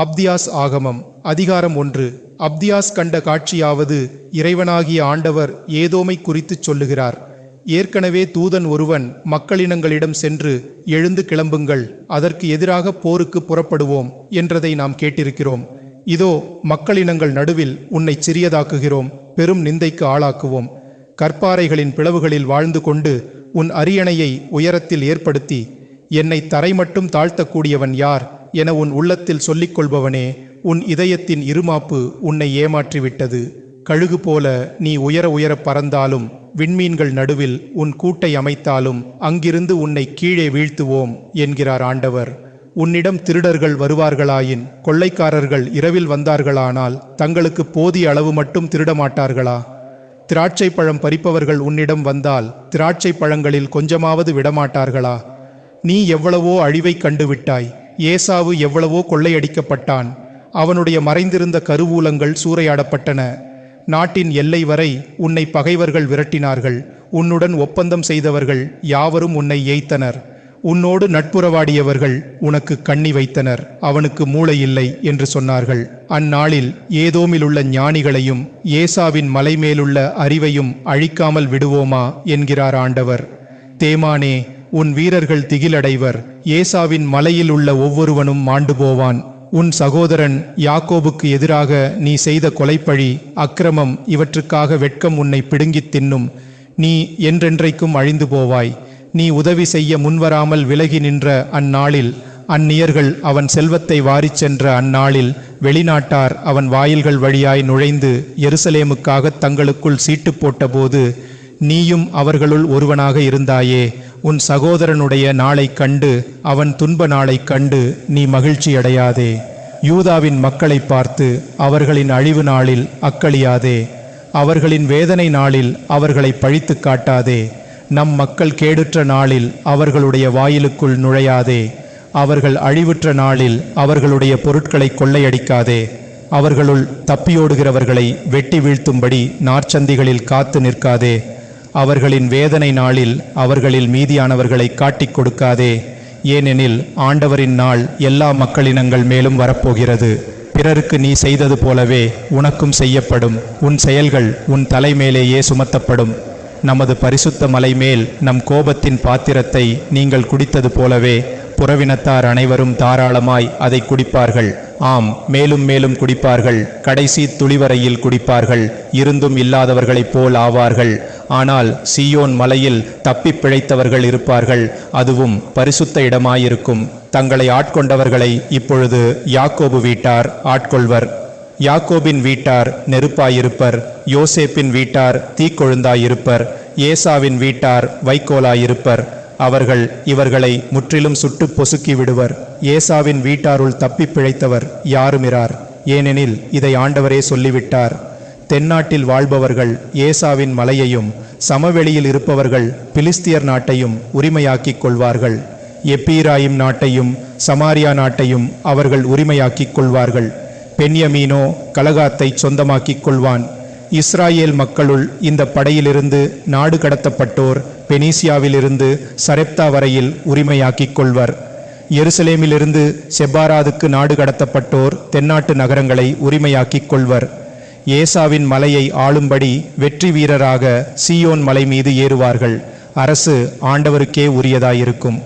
அப்தியாஸ் ஆகமம் அதிகாரம் ஒன்று. அப்தியாஸ் கண்ட காட்சியாவது இறைவனாகிய ஆண்டவர் ஏதோமை குறித்துச் சொல்லுகிறார். ஏற்கனவே தூதன் ஒருவன் மக்களினங்களிடம் சென்று எழுந்து கிளம்புங்கள் அதற்கு எதிராக போருக்கு புறப்படுவோம் என்றதை நாம் கேட்டிருக்கிறோம். இதோ மக்களினங்கள் நடுவில் உன்னை சிறியதாக்குகிறோம் பெரும் நிந்தைக்கு ஆளாக்குவோம். கற்பாறைகளின் பிளவுகளில் வாழ்ந்து கொண்டு உன் அரியணையை உயரத்தில் ஏற்படுத்தி என்னை தரை மட்டும் தாழ்த்தக்கூடியவன் யார்? என உன் உள்ளத்தில் சொல்லிக் கொள்பவனே உன் இதயத்தின் இருமாப்பு உன்னை ஏமாற்றிவிட்டது. கழுகு போல நீ உயர உயர பறந்தாலும் விண்மீன்கள் நடுவில் உன் கூட்டை அமைத்தாலும் அங்கிருந்து உன்னை கீழே வீழ்த்துவோம் என்கிறார் ஆண்டவர். உன்னிடம் திருடர்கள் வருவார்களாயின் கொள்ளைக்காரர்கள் இரவில் வந்தார்களானால் தங்களுக்கு போதிய அளவு மட்டும் திருடமாட்டார்களா? திராட்சை பழம் பறிப்பவர்கள் உன்னிடம் வந்தால் திராட்சை பழங்களில் கொஞ்சமாவது விடமாட்டார்களா? நீ எவ்வளவோ அழிவை கண்டுவிட்டாய். ஏசாவு எவ்வளவோ கொள்ளையடிக்கப்பட்டான். அவனுடைய மறைந்திருந்த கருவூலங்கள் சூறையாடப்பட்டன. நாட்டின் எல்லை வரை உன்னை பகைவர்கள் விரட்டினார்கள். உன்னுடன் ஒப்பந்தம் செய்தவர்கள் யாவரும் உன்னை ஏய்த்தனர். உன்னோடு நட்புறவாடியவர்கள் உனக்கு கண்ணி வைத்தனர். அவனுக்கு மூளை இல்லை என்று சொன்னார்கள். அந்நாளில் ஏதோமிலுள்ள ஞானிகளையும் ஏசாவின் மலை மேலுள்ள அறிவையும் அழிக்காமல் விடுவோமா என்கிறார் ஆண்டவர். தேமானே உன் வீரர்கள் திகிலடைவர். ஏசாவின் மலையில் உள்ள ஒவ்வொருவனும் மாண்டு போவான் உன் சகோதரன் யாக்கோபுக்கு எதிராக நீ செய்த கொலைப்பழி அக்கிரமம் இவற்றுக்காக வெட்கம் உன்னை பிடுங்கித் தின்னும். நீ என்றென்றைக்கும் அழிந்து போவாய். நீ உதவி செய்ய முன்வராமல் விலகி நின்ற அந்நாளில் அந்நியர்கள் அவன் செல்வத்தை வாரிச் சென்ற அந்நாளில் வெளிநாட்டார் அவன் வாயில்கள் வழியாய் நுழைந்து எருசலேமுக்காக தங்களுக்குள் சீட்டு போட்டபோது நீயும் அவர்களுள் ஒருவனாக இருந்தாயே. உன் சகோதரனுடைய நாளைக் கண்டு அவன் துன்ப நாளைக் கண்டு நீ மகிழ்ச்சியடையாதே யூதாவின் மக்களை பார்த்து அவர்களின் அழிவு நாளில் அக்களியாதே. அவர்களின் வேதனை நாளில் அவர்களை பழித்து காட்டாதே. நம் மக்கள் கேடுற்ற நாளில் அவர்களுடைய வாயிலுக்குள் நுழையாதே. அவர்கள் அழிவுற்ற நாளில் அவர்களுடைய பொருட்களை கொள்ளையடிக்காதே. அவர்களுள் தப்பியோடுகிறவர்களை வெட்டி வீழ்த்தும்படி நார்ச்சந்திகளில் காத்து நிற்காதே. அவர்களின் வேதனை நாளில் அவர்களில் மீதியானவர்களை காட்டிக் கொடுக்காதே. ஏனெனில் ஆண்டவரின் நாள் எல்லா மக்களினங்கள் மேலும் வரப்போகிறது. பிறருக்கு நீ செய்தது போலவே உனக்கும் செய்யப்படும். உன் செயல்கள் உன் தலைமேலேயே சுமத்தப்படும். நமது பரிசுத்த மலை மேல் நம் கோபத்தின் பாத்திரத்தை நீங்கள் குடித்தது போலவே புறவினத்தார் அனைவரும் தாராளமாய் அதை குடிப்பார்கள். ஆம் மேலும் மேலும் குடிப்பார்கள். கடைசி துளிவரையில் குடிப்பார்கள். இருந்தும் இல்லாதவர்களைப் போல் ஆவார்கள். ஆனால் சீயோன் மலையில் தப்பிப் பிழைத்தவர்கள் இருப்பார்கள். அதுவும் பரிசுத்த இடமாயிருக்கும். தங்களை ஆட்கொண்டவர்களை இப்பொழுது யாக்கோபு வீட்டார் ஆட்கொள்வர். யாக்கோபின் வீட்டார் நெருப்பாயிருப்பர். யோசேப்பின் வீட்டார் தீக்கொழுந்தாயிருப்பர். ஏசாவின் வீட்டார் வைக்கோலாயிருப்பர். அவர்கள் இவர்களை முற்றிலும் சுட்டு பொசுக்கி விடுவர். ஏசாவின் வீட்டாருள் தப்பிப் பிழைத்தவர் யாருமிரார்? ஏனெனில் இதை ஆண்டவரே சொல்லிவிட்டார். தென்னாட்டில் வாழ்பவர்கள் ஏசாவின் மலையையும் சமவெளியில் இருப்பவர்கள் பிலிஸ்தியர் நாட்டையும் உரிமையாக்கிக் கொள்வார்கள். எப்பீராயிம் நாட்டையும் சமாரியா நாட்டையும் அவர்கள் உரிமையாக்கிக் கொள்வார்கள். பென்யமீனோ கலகாத்தை சொந்தமாக்கிக் கொள்வான். இஸ்ராயேல் மக்களுள் இந்த படையிலிருந்து நாடு கடத்தப்பட்டோர் பெனீசியாவிலிருந்து சரெப்தா வரையில் உரிமையாக்கிக் கொள்வர். எருசலேமிலிருந்து செப்பாராதுக்கு நாடு கடத்தப்பட்டோர் தென்னாட்டு நகரங்களை உரிமையாக்கிக் கொள்வர். ஏசாவின் மலையை ஆளும்படி வெற்றி வீரராக சீயோன் மலை மீது ஏறுவார்கள். அரசு ஆண்டவருக்கே உரியதாயிருக்கும்.